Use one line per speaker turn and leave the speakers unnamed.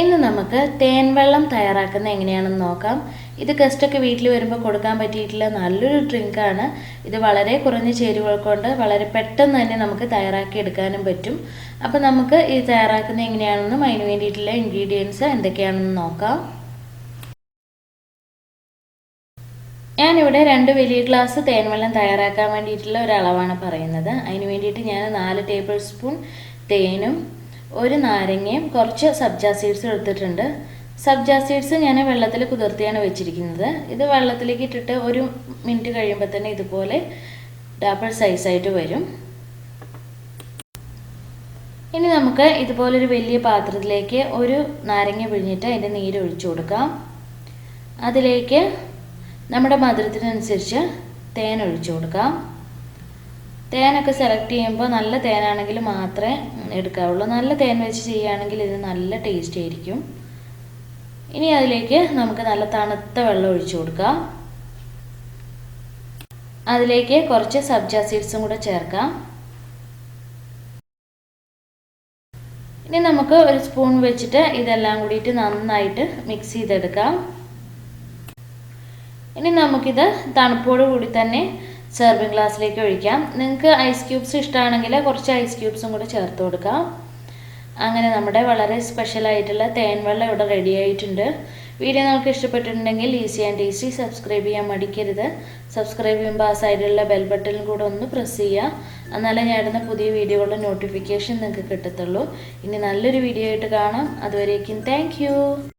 ഇന്ന് നമുക്ക് തേൻ വെള്ളം തയ്യാറാക്കുന്ന എങ്ങനെയാണെന്ന് നോക്കാം. ഇത് ഗസ്റ്റൊക്കെ വീട്ടിൽ വരുമ്പോൾ കൊടുക്കാൻ പറ്റിയിട്ടുള്ള നല്ലൊരു ഡ്രിങ്കാണ് ഇത് വളരെ കുറഞ്ഞ ചേരുവകൾ കൊണ്ട് വളരെ പെട്ടെന്ന് തന്നെ നമുക്ക് തയ്യാറാക്കി എടുക്കാനും പറ്റും. അപ്പോൾ നമുക്ക് ഇത് തയ്യാറാക്കുന്നത് എങ്ങനെയാണെന്നും അതിന് വേണ്ടിയിട്ടുള്ള ഇൻഗ്രീഡിയൻസ് എന്തൊക്കെയാണെന്ന് നോക്കാം. ഞാനിവിടെ രണ്ട് വലിയ ഗ്ലാസ് തേൻവെള്ളം തയ്യാറാക്കാൻ വേണ്ടിയിട്ടുള്ള ഒരു അളവാണ് പറയുന്നത്. അതിന് വേണ്ടിയിട്ട് ഞാൻ നാല് ടേബിൾ സ്പൂൺ തേനും ഒരു നാരങ്ങയും കുറച്ച് സബ്ജാ സീഡ്സ് എടുത്തിട്ടുണ്ട്. സബ്ജാ സീഡ്സ് ഞാൻ വെള്ളത്തിൽ കുതിർത്തിയാണ് വെച്ചിരിക്കുന്നത്. ഇത് വെള്ളത്തിലേക്ക് ഇട്ടിട്ട് ഒരു മിനിറ്റ് കഴിയുമ്പോൾ തന്നെ ഇതുപോലെ ഡബിൾ സൈസായിട്ട് വരും. ഇനി നമുക്ക് ഇതുപോലൊരു വലിയ പാത്രത്തിലേക്ക് ഒരു നാരങ്ങ പിഴിഞ്ഞിട്ട് അതിന്റെ നീര് ഒഴിച്ചു കൊടുക്കാം. അതിലേക്ക് നമ്മുടെ മധുരത്തിനനുസരിച്ച് തേൻ ഒഴിച്ചു കൊടുക്കാം. തേനൊക്കെ സെലക്ട് ചെയ്യുമ്പോൾ നല്ല തേനാണെങ്കിൽ മാത്രമേ എടുക്കാവുള്ളൂ. നല്ല തേൻ വെച്ച് ചെയ്യുകയാണെങ്കിൽ ഇത് നല്ല ടേസ്റ്റ് ആയിരിക്കും. ഇനി അതിലേക്ക് നമുക്ക് നല്ല തണുത്ത വെള്ളം ഒഴിച്ചു കൊടുക്കാം. അതിലേക്ക് കുറച്ച് സബ്ജ സീഡ്സും കൂടെ ചേർക്കാം. ഇനി നമുക്ക് ഒരു സ്പൂൺ വെച്ചിട്ട് ഇതെല്ലാം കൂടിയിട്ട് നന്നായിട്ട് മിക്സ് ചെയ്തെടുക്കാം. ഇനി നമുക്കിത് തണുപ്പോട് കൂടി തന്നെ സെർവിങ് ഗ്ലാസ്സിലേക്ക് ഒഴിക്കാം. നിങ്ങൾക്ക് ഐസ് ക്യൂബ്സ് ഇഷ്ടമാണെങ്കിൽ കുറച്ച് ഐസ് ക്യൂബ്സും കൂടെ ചേർത്ത് കൊടുക്കാം. അങ്ങനെ നമ്മുടെ വളരെ സ്പെഷ്യൽ ആയിട്ടുള്ള തേൻ വെള്ളം ഇവിടെ റെഡി ആയിട്ടുണ്ട്. വീഡിയോ നിങ്ങൾക്ക് ഇഷ്ടപ്പെട്ടിട്ടുണ്ടെങ്കിൽ ഈസി ആൻഡ് ഈസി സബ്സ്ക്രൈബ് ചെയ്യാൻ മടിക്കരുത്. സബ്സ്ക്രൈബ് ചെയ്യുമ്പോൾ ആ സൈഡിലുള്ള ബെൽ ബട്ടണിൽ കൂടെ ഒന്ന് പ്രസ് ചെയ്യുക. എന്നാലേ ഞാൻ ഇടുന്ന പുതിയ വീഡിയോകളുടെ നോട്ടിഫിക്കേഷൻ നിങ്ങൾക്ക് കിട്ടത്തുള്ളൂ. ഇനി നല്ലൊരു വീഡിയോ ആയിട്ട് കാണാം. അതുവരേക്കും താങ്ക്